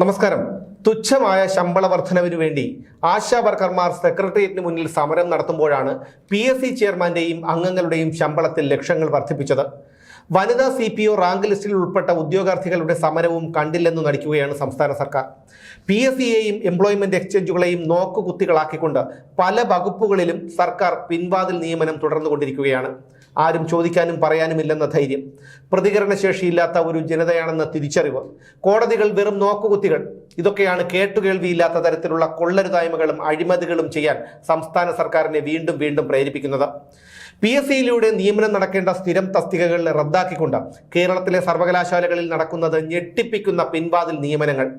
നമസ്കാരം. തുച്ഛമായ ശമ്പള വർധനവിനു വേണ്ടി ആശാ വർക്കർമാർ സെക്രട്ടേറിയറ്റിന് മുന്നിൽ സമരം നടത്തുമ്പോഴാണ് പി എസ് സി ചെയർമാന്റെയും അംഗങ്ങളുടെയും ശമ്പളത്തിൽ ലക്ഷങ്ങൾ വർദ്ധിപ്പിച്ചത്. വനിതാ സി പി ഒ റാങ്ക് ലിസ്റ്റിൽ ഉൾപ്പെട്ട ഉദ്യോഗാർത്ഥികളുടെ സമരവും കണ്ടില്ലെന്നു നടിക്കുകയാണ് സംസ്ഥാന സർക്കാർ. പി എസ് സിയെയും എംപ്ലോയ്മെന്റ് എക്സ്ചേഞ്ചുകളെയും നോക്കുകുത്തികളാക്കിക്കൊണ്ട് പല വകുപ്പുകളിലും സർക്കാർ പിൻവാതിൽ നിയമനം തുടർന്നുകൊണ്ടിരിക്കുകയാണ്. ആരും ചോദിക്കാനും പറയാനുമില്ലെന്ന ധൈര്യം. പ്രതികരണശേഷിയില്ലാത്ത ഒരു ജനതയാണെന്ന തിരിച്ചറിവ്. കോടതികൾ വെറും നോക്കുകുത്തികൾ. ഇതൊക്കെയാണ് കേട്ടുകേൾവിയില്ലാത്ത തരത്തിലുള്ള കൊള്ളരുതായ്മകളും അഴിമതികളും ചെയ്യാൻ സംസ്ഥാന സർക്കാരിനെ വീണ്ടും വീണ്ടും പ്രേരിപ്പിക്കുന്നത്. പി എസ് സിയിലൂടെ നിയമനം നടക്കേണ്ട സ്ഥിരം തസ്തികകൾ റദ്ദാക്കിക്കൊണ്ട് കേരളത്തിലെ സർവകലാശാലകളിൽ നടക്കുന്നത് ഞെട്ടിപ്പിക്കുന്ന പിൻവാതിൽ നിയമനങ്ങൾ.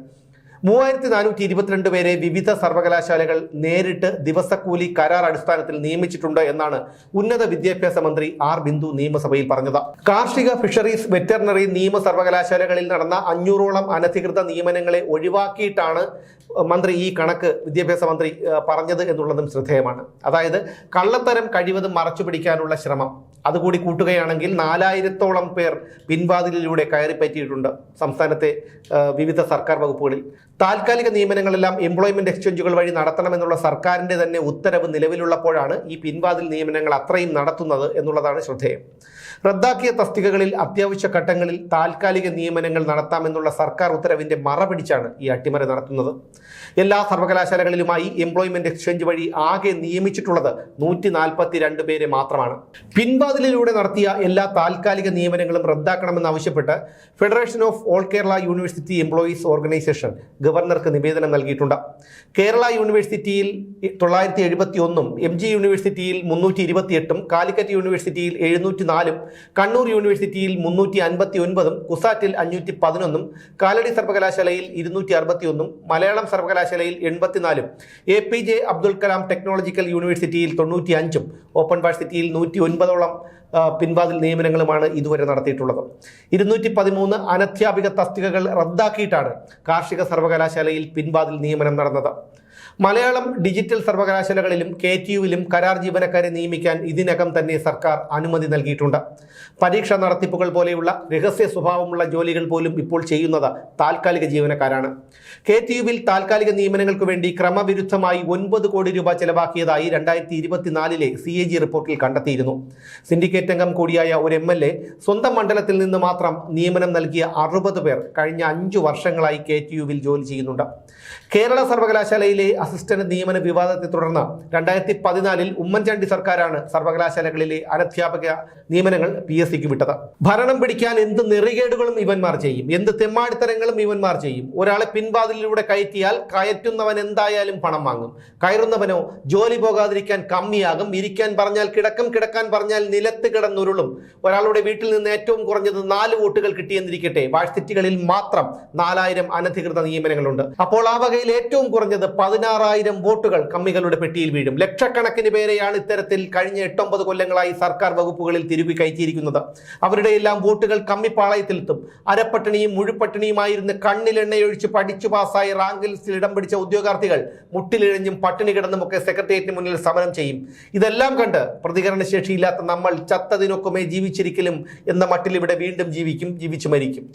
മൂവായിരത്തി നാനൂറ്റി ഇരുപത്തിരണ്ട് പേരെ വിവിധ സർവകലാശാലകൾ നേരിട്ട് ദിവസക്കൂലി കരാർ അടിസ്ഥാനത്തിൽ നിയമിച്ചിട്ടുണ്ട് എന്നാണ് ഉന്നത വിദ്യാഭ്യാസ മന്ത്രി ആർ ബിന്ദു നിയമസഭയിൽ പറഞ്ഞത്. കാർഷിക ഫിഷറീസ് വെറ്ററിനറി നിയമ സർവകലാശാലകളിൽ നടന്ന അഞ്ഞൂറോളം അനധികൃത നിയമനങ്ങളെ ഒഴിവാക്കിയിട്ടാണ് മന്ത്രി ഈ കണക്ക് വിദ്യാഭ്യാസ മന്ത്രി പറഞ്ഞത് എന്നുള്ളതും ശ്രദ്ധേയമാണ്. അതായത് കള്ളത്തരം കഴിവതും മറച്ചു പിടിക്കാനുള്ള ശ്രമം. അതുകൂടി കൂട്ടുകയാണെങ്കിൽ നാലായിരത്തോളം പേർ പിൻവാതിലിലൂടെ കയറിപ്പറ്റിയിട്ടുണ്ട് സംസ്ഥാനത്തെ വിവിധ സർക്കാർ വകുപ്പുകളിൽ. താൽക്കാലിക നിയമനങ്ങളെല്ലാം എംപ്ലോയ്മെന്റ് എക്സ്ചേഞ്ചുകൾ വഴി നടത്തണമെന്നുള്ള സർക്കാരിന്റെ തന്നെ ഉത്തരവ് നിലവിലുള്ളപ്പോഴാണ് ഈ പിൻവാതിൽ നിയമനങ്ങൾ അത്രയും നടത്തുന്നത് എന്നുള്ളതാണ് ശ്രദ്ധേയം. റദ്ദാക്കിയ തസ്തികകളിൽ അത്യാവശ്യ ഘട്ടങ്ങളിൽ താൽക്കാലിക നിയമനങ്ങൾ നടത്താമെന്നുള്ള സർക്കാർ ഉത്തരവിന്റെ മറ പിടിച്ചാണ് ഈ അട്ടിമറി നടത്തുന്നത്. എല്ലാ സർവകലാശാലകളിലുമായി എംപ്ലോയ്മെന്റ് എക്സ്ചേഞ്ച് വഴി ആകെ നിയമിച്ചിട്ടുള്ളത് നൂറ്റി പേരെ മാത്രമാണ്. പിൻവാതിലിലൂടെ നടത്തിയ എല്ലാ താൽക്കാലിക നിയമനങ്ങളും റദ്ദാക്കണമെന്നാവശ്യപ്പെട്ട് federation of all Kerala university employees organisation ഗവർണർക്ക് നിവേദനം നൽകിയിട്ടുണ്ട്. കേരള യൂണിവേഴ്സിറ്റിയിൽ തൊള്ളായിരത്തി എഴുപത്തി ഒന്നും എം ജി യൂണിവേഴ്സിറ്റിയിൽ മുന്നൂറ്റി ഇരുപത്തിയെട്ടും കാലിക്കറ്റ് യൂണിവേഴ്സിറ്റിയിൽ എഴുന്നൂറ്റി നാലും കണ്ണൂർ യൂണിവേഴ്സിറ്റിയിൽ മുന്നൂറ്റി അൻപത്തി ഒൻപതും കുസാറ്റിൽ അഞ്ഞൂറ്റി പതിനൊന്നും കാലടി സർവകലാശാലയിൽ ഇരുന്നൂറ്റി അറുപത്തി ഒന്നും മലയാളം സർവകലാശാലയിൽ എൺപത്തിനാലും A P J Abdul Kalam technological യൂണിവേഴ്സിറ്റിയിൽ തൊണ്ണൂറ്റി അഞ്ചും ഓപ്പൺ യൂണിവേഴ്സിറ്റിയിൽ നൂറ്റി ഒൻപതോളം പിൻവാതിൽ നിയമനങ്ങളുമാണ് ഇതുവരെ നടത്തിയിട്ടുള്ളത്. ഇരുന്നൂറ്റി പതിമൂന്ന് അനധ്യാപിക തസ്തികകൾ റദ്ദാക്കിയിട്ടാണ് കാർഷിക സർവകലാശാലയിൽ പിൻവാതിൽ നിയമനം നടന്നത്. മലയാളം ഡിജിറ്റൽ സർവകലാശാലകളിലും കെ ടി യുവിലും കരാർ ജീവനക്കാരെ നിയമിക്കാൻ ഇതിനകം തന്നെ സർക്കാർ അനുമതി നൽകിയിട്ടുണ്ട്. പരീക്ഷ നടത്തിപ്പുകൾ പോലെയുള്ള രഹസ്യ സ്വഭാവമുള്ള ജോലികൾ പോലും ഇപ്പോൾ ചെയ്യുന്നത് താൽക്കാലിക ജീവനക്കാരാണ്. കെ ടി യുവിൽ താൽക്കാലിക നിയമനങ്ങൾക്ക് വേണ്ടി ക്രമവിരുദ്ധമായി ഒൻപത് കോടി രൂപ ചെലവാക്കിയതായി രണ്ടായിരത്തി ഇരുപത്തിനാലിലെ സി എ ജി റിപ്പോർട്ടിൽ കണ്ടെത്തിയിരുന്നു. സിൻഡിക്കേറ്റ് അംഗം കൂടിയായ ഒരു എം എൽ എ സ്വന്തം മണ്ഡലത്തിൽ നിന്ന് മാത്രം നിയമനം നൽകിയ അറുപത് പേർ കഴിഞ്ഞ അഞ്ചു വർഷങ്ങളായി കെ ടി യുവിൽ ജോലി ചെയ്യുന്നുണ്ട്. കേരള സർവകലാശാലയിലെ അസിസ്റ്റന്റ് നിയമന വിവാദത്തെ തുടർന്ന് രണ്ടായിരത്തി പതിനാലിൽ ഉമ്മൻചാണ്ടി സർക്കാരാണ് സർവകലാശാലകളിലെ അനധ്യാപക നിയമനങ്ങൾ പി എസ് സിക്ക് വിട്ടത്. ഭരണം പിടിക്കാൻ എന്ത് നെറികേടുകളും ഇവന്മാർ ചെയ്യും. എന്ത് തെമ്മാടിത്തരങ്ങളും ഇവന്മാർ ചെയ്യും. ഒരാളെ പിൻവാതിലിലൂടെ കയറ്റിയാൽ കയറ്റുന്നവൻ എന്തായാലും പണം വാങ്ങും. കയറുന്നവനോ ജോലി പോകാതിരിക്കാൻ കമ്മിയാകും. ഇരിക്കാൻ പറഞ്ഞാൽ കിടക്കും കിടക്കാൻ പറഞ്ഞാൽ നിലത്ത് കിടന്നുരുളും. ഒരാളുടെ വീട്ടിൽ നിന്ന് ഏറ്റവും കുറഞ്ഞത് നാല് വോട്ടുകൾ കിട്ടിയെന്നിരിക്കട്ടെ. വാഴ്സിറ്റികളിൽ മാത്രം നാലായിരം അനധികൃത നിയമനങ്ങളുണ്ട്. അപ്പോൾ ആ വകയിൽ ഏറ്റവും കുറഞ്ഞത് പതിനാറായിരം വോട്ടുകൾ കമ്മികളുടെ പെട്ടിയിൽ വീഴും. ലക്ഷക്കണക്കിന് പേരെയാണ് ഇത്തരത്തിൽ കഴിഞ്ഞ എട്ടൊമ്പത് കൊല്ലങ്ങളായി സർക്കാർ വകുപ്പുകളിൽ തിരുവി കയറ്റിയിരിക്കുന്നത്. അവരുടെ എല്ലാം വോട്ടുകൾ കമ്മിപ്പാളയത്തിലെത്തും. അരപ്പട്ടിണിയും മുഴുപട്ടിണിയുമായിരുന്ന് കണ്ണിലെണ്ണയൊഴിച്ച് പഠിച്ചു പാസ്സായി റാങ്ക് ലിസ്റ്റിൽ ഇടം പിടിച്ച ഉദ്യോഗാർത്ഥികൾ മുട്ടിലിഴഞ്ഞും പട്ടിണി കിടന്നുമൊക്കെ സെക്രട്ടേറിയറ്റിന് മുന്നിൽ സമരം ചെയ്യും. ഇതെല്ലാം കണ്ട് പ്രതികരണശേഷിയില്ലാത്ത നമ്മൾ ചത്തതിനൊക്കുമേ ജീവിച്ചിരിക്കലും എന്ന മട്ടിൽ ഇവിടെ വീണ്ടും ജീവിക്കും ജീവിച്ചു മരിക്കും.